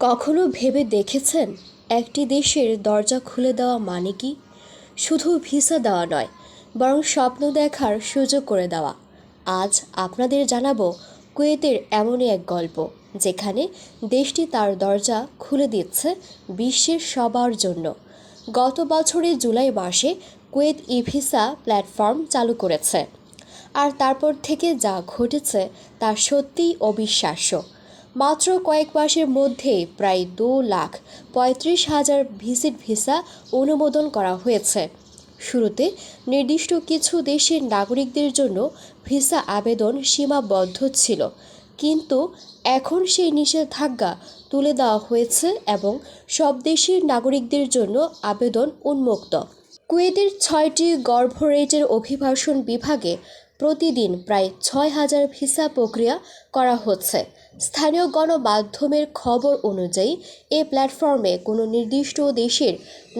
কখনো ভেবে দেখেছেন একটি দেশের দরজা খুলে দেওয়া মানে কি? শুধু ভিসা দেওয়া নয়, বরং স্বপ্ন দেখার সুযোগ করে দেওয়া। আজ আপনাদের জানাব কুয়েতের এমনই এক গল্প, যেখানে দেশটি তার দরজা খুলে দিচ্ছে বিশ্বের সবার জন্য। গত বছরের জুলাই মাসে কুয়েত ই ভিসা প্ল্যাটফর্ম চালু করেছে, আর তারপর থেকে যা ঘটেছে তা সত্যিই অবিশ্বাস্য। মাত্র কয়েক মাসের মধ্যে প্রায় দু লাখ পঁয়ত্রিশ হাজার ভিজিট ভিসা অনুমোদন করা হয়েছে। শুরুতে নির্দিষ্ট কিছু দেশের নাগরিকদের জন্য ভিসা আবেদন সীমাবদ্ধ ছিল, কিন্তু এখন সেই নিষেধাজ্ঞা তুলে দেওয়া হয়েছে এবং সব দেশের নাগরিকদের জন্য আবেদন উন্মুক্ত। কুয়েতের ছয়টি গর্ভরেটের অভিবাসন বিভাগে প্রতিদিন প্রায় ছয় হাজার ভিসা প্রক্রিয়া করা হচ্ছে। স্থানীয় গণমাধ্যমের খবর অনুযায়ী, এ প্ল্যাটফর্মে কোনো নির্দিষ্ট দেশের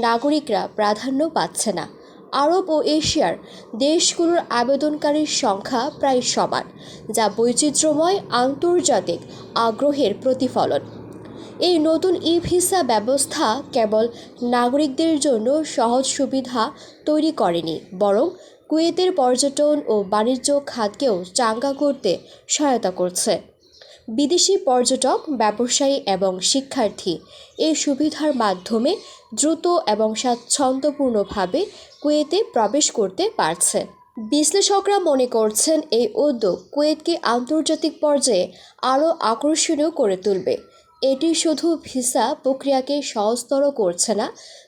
নাগরিকরা প্রাধান্য পাচ্ছে না। আরব ও এশিয়ার দেশগুলোর আবেদনকারীর সংখ্যা প্রায় সমান, যা বৈচিত্র্যময় আন্তর্জাতিক আগ্রহের প্রতিফলন। এই নতুন ই ভিসা ব্যবস্থা কেবল নাগরিকদের জন্য সহজ সুবিধা তৈরি করেনি, বরং কুয়েতের পর্যটন ও বাণিজ্য খাতকেও চাঙ্গা করতে সহায়তা করছে। বিদেশি পর্যটক, ব্যবসায়ী এবং শিক্ষার্থী এই সুবিধার মাধ্যমে দ্রুত এবং স্বাচ্ছন্দ্যপূর্ণভাবে কুয়েতে প্রবেশ করতে পারছে। বিশ্লেষকরা মনে করছেন, এই উদ্যোগ কুয়েতকে আন্তর্জাতিক পর্যায়ে আরও আকর্ষণীয় করে তুলবে। এটি শুধু ভিসা প্রক্রিয়াকে সহজতর করছে না,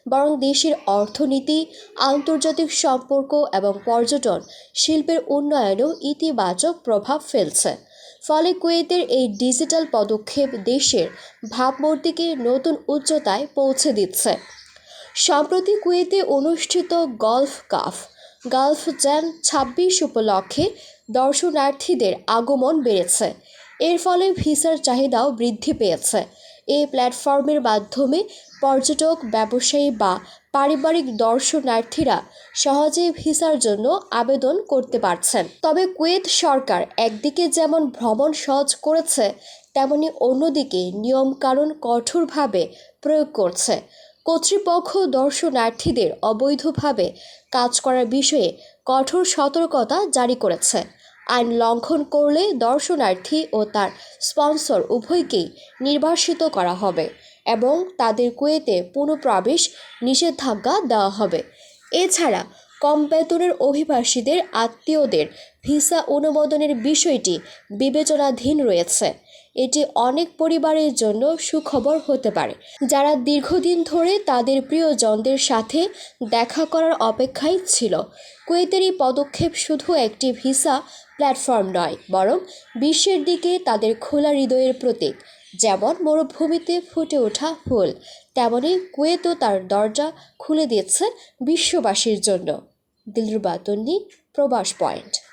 বরং দেশের অর্থনীতি, আন্তর্জাতিক সম্পর্ক এবং পর্যটন শিল্পের উন্নয়নেও ইতিবাচক প্রভাব ফেলছে। ফলে কুয়েতের এই ডিজিটাল পদক্ষেপ দেশের ভাবমূর্তিকে নতুন উচ্চতায় পৌঁছে দিচ্ছে। সম্প্রতি কুয়েতে অনুষ্ঠিত গলফ কাফ, গালফ জ্যান ছাব্বিশ উপলক্ষে দর্শনার্থীদের আগমন বেড়েছে। এর ফলে ভিসার চাহিদাও বৃদ্ধি পেয়েছে। এই প্ল্যাটফর্মের মাধ্যমে পর্যটক, ব্যবসায়ী বা পারিবারিক দর্শনার্থীরা সহজেই ভিসার জন্য আবেদন করতে পারছেন। তবে কুয়েত সরকার একদিকে যেমন ভ্রমণ সহজ করেছে, তেমনি অন্যদিকে নিয়মকানুন কঠোরভাবে প্রয়োগ করছে। কর্তৃপক্ষ দর্শনার্থীদের অবৈধভাবে কাজ করার বিষয়ে কঠোর সতর্কতা জারি করেছে। আইন লঙ্ঘন করলে দর্শনার্থী ও তার স্পন্সর উভয়কেই নির্বাসিত করা হবে এবং তাদের কুয়েতে পুনঃপ্রবেশ নিষেধাজ্ঞা দেওয়া হবে। এছাড়া কম বেতনের অভিবাসীদের আত্মীয়দের ভিসা অনুমোদনের বিষয়টি বিবেচনাধীন রয়েছে। এটি অনেক পরিবারের জন্য সুখবর হতে পারে। যারা দীর্ঘদিন ধরে তাদের প্রিয়জনদের সাথে দেখা করার অপেক্ষায় ছিল। কুয়েতের এই পদক্ষেপ শুধু একটি ভিসা প্ল্যাটফর্ম নয়, বরং বিশ্বের দিকে তাদের খোলা হৃদয়ের প্রতীক। যেমন মরুভূমিতে ফুটে ওঠা ফুল তেমনই কুয়েতও তার দরজা খুলে দিয়েছে বিশ্ববাসীর জন্য। দিলরুবা তন্নি, প্রবাস পয়েন্ট।